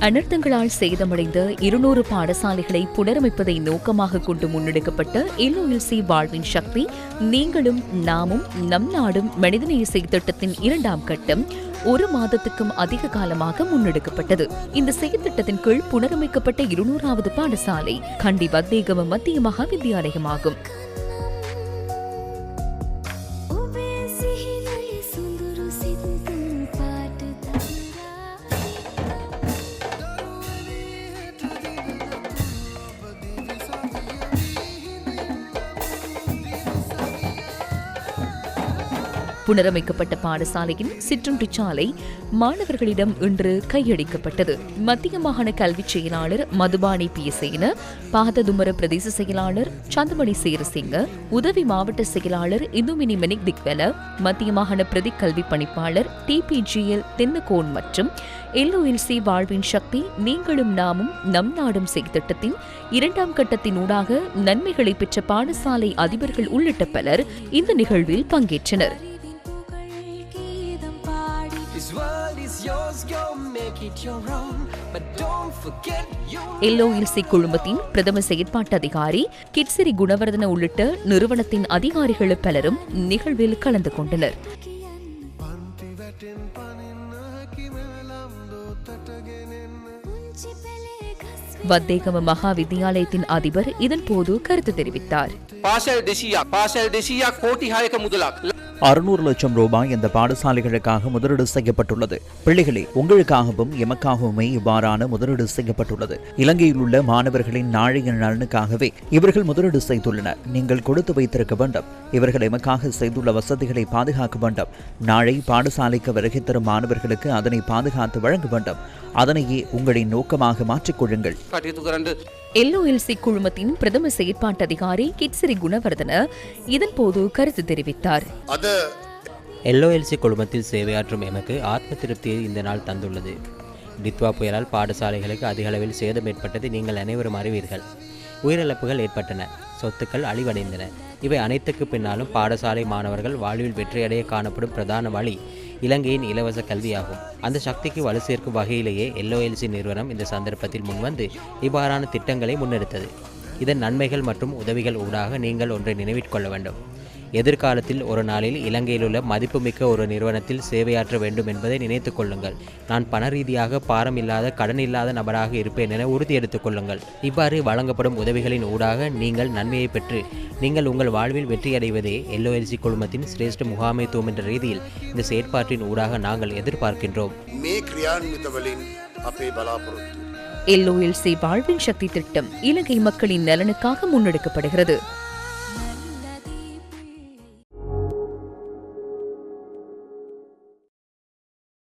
அனர்த்தங்களால் சேதமடைந்த இருநூறு பாடசாலைகளை புனரமைப்பதை நோக்கமாக கொண்டு முன்னெடுக்கப்பட்ட எல்ஓஎல்சி வாழ்வின் சக்தி நீங்களும் நாமும் நம் நாடும் மனிதநேய திட்டத்தின் இரண்டாம் கட்டம் ஒரு மாதத்துக்கும் அதிக காலமாக முன்னெடுக்கப்பட்டது. இந்த செயற்திட்டத்தின் கீழ் புனரமைக்கப்பட்ட இருநூறாவது பாடசாலை கண்டி வத்தேகம மத்திய மகா வித்தியாலயமாகும் புனரமைக்கப்பட்ட பாடசாலையின் சிற்றுண்டிச் சாலை மாணவர்களிடம் இன்று கையளிக்கப்பட்டது. மத்திய மாகாண கல்விச் செயலாளர் மதுபானி பியசேன பாததுமர பிரதேச செயலாளர் சந்தமணி சேரசிங்க உதவி மாவட்ட செயலாளர் இந்துமினி மெனிக் திக்வெல மத்திய மாகாண பிரதி கல்வி பணிப்பாளர் டிபிஜிஎல் தென்னகோன் மற்றும் எல்ஓஎல்சி வாழ்வின் சக்தி நீங்களும் நாமும் நம் நாடும் செய்திட்டத்தின் இரண்டாம் கட்டத்தின் ஊடாக நன்மைகளை பெற்ற பாடசாலை அதிபர்கள் உள்ளிட்ட பலர் இந்த நிகழ்வில் பங்கேற்றனர். எல்ஓஎல்சி குழுமத்தின் பிரதம செயற்பாட்டு அதிகாரி கிட்சிரி குணவர்தன உள்ளிட்ட நிறுவனத்தின் அதிகாரிகள் பலரும் நிகழ்வில் கலந்து கொண்டனர். வத்தேகம மகா வித்தியாலயத்தின் அதிபர் இதன் போது கருத்து தெரிவித்தார். அறுநூறு லட்சம் ரூபாய் இந்த பாடசாலைகளுக்காக முதலீடு செய்யப்பட்டுள்ளது. பிள்ளைகளே உங்களுக்காகவும் எமக்காகவுமே இவ்வாறான முதலீடு செய்யப்பட்டுள்ளது. இலங்கையில் உள்ள மாணவர்களின் நாளைய நலனுக்காகவே இவர்கள் முதலீடு செய்துள்ளனர். நீங்கள் கொடுத்து வைத்திருக்க வேண்டும். இவர்கள் எமக்காக செய்துள்ள வசதிகளை பாதுகாக்க வேண்டும். நாளை பாடசாலைக்கு வருகை தரும் மாணவர்களுக்கு அதனை பாதுகாத்து வழங்க வேண்டும். அதனையே உங்களின் நோக்கமாக மாற்றிக்கொள்ளுங்கள் எல்ஓஎல்சி குழுமத்தின் பிரதம செயற்பாட்டு அதிகாரி கிட்சிரி குணவர்தன இதன் போது கருத்து தெரிவித்தார். எல்ஓஎல்சி குழுமத்தில் சேவையாற்றும் எமக்கு ஆத்ம திருப்தியை இந்த நாள் தந்துள்ளது. டித்வா புயலால் பாடசாலைகளுக்கு அதிக அளவில் சேதம் ஏற்பட்டதை நீங்கள் அனைவரும் அறிவீர்கள். உயிரிழப்புகள் ஏற்பட்டன சொத்துக்கள் அழிவடைந்தன. இவை அனைத்துக்கு பின்னாலும் பாடசாலை மாணவர்கள் வாழ்வில் வெற்றியடைய காணப்படும் பிரதான வழி இலங்கையின் இலவச கல்வியாகும். அந்த சக்திக்கு வலு சேர்க்கும் வகையிலேயே எல்ஓஎல்சி நிறுவனம் இந்த சந்தர்ப்பத்தில் முன்வந்து இவ்வாறான திட்டங்களை முன்னெடுத்தது. இதன் நன்மைகள் மற்றும் உதவிகள் ஊடாக நீங்கள் ஒன்றை நினைவிற்கொள்ள வேண்டும். எதிர்காலத்தில் ஒரு நாளில் இலங்கையிலுள்ள மதிப்புமிக்க ஒரு நிறுவனத்தில் சேவையாற்ற வேண்டும் என்பதை நினைத்துக் கொள்ளுங்கள். நான் பண ரீதியாக பாரம் இல்லாத கடன் இல்லாத நபராக இருப்பேன் என உறுதி எடுத்துக் கொள்ளுங்கள். இவ்வாறு வழங்கப்படும் உதவிகளின் ஊடாக நீங்கள் நன்மையை பெற்று நீங்கள் உங்கள் வாழ்வில் வெற்றியடைவதே எல்ஓஎல்சி குழுமத்தின் சிரேஷ்ட முகாமைத்துவம் என்ற ரீதியில் இந்த செயற்பாட்டின் ஊடாக நாங்கள் எதிர்பார்க்கின்றோம். எல்ஓஎல்சி வாழ்வின் சக்தி திட்டம் இலங்கை மக்களின் நலனுக்காக முன்னெடுக்கப்படுகிறது.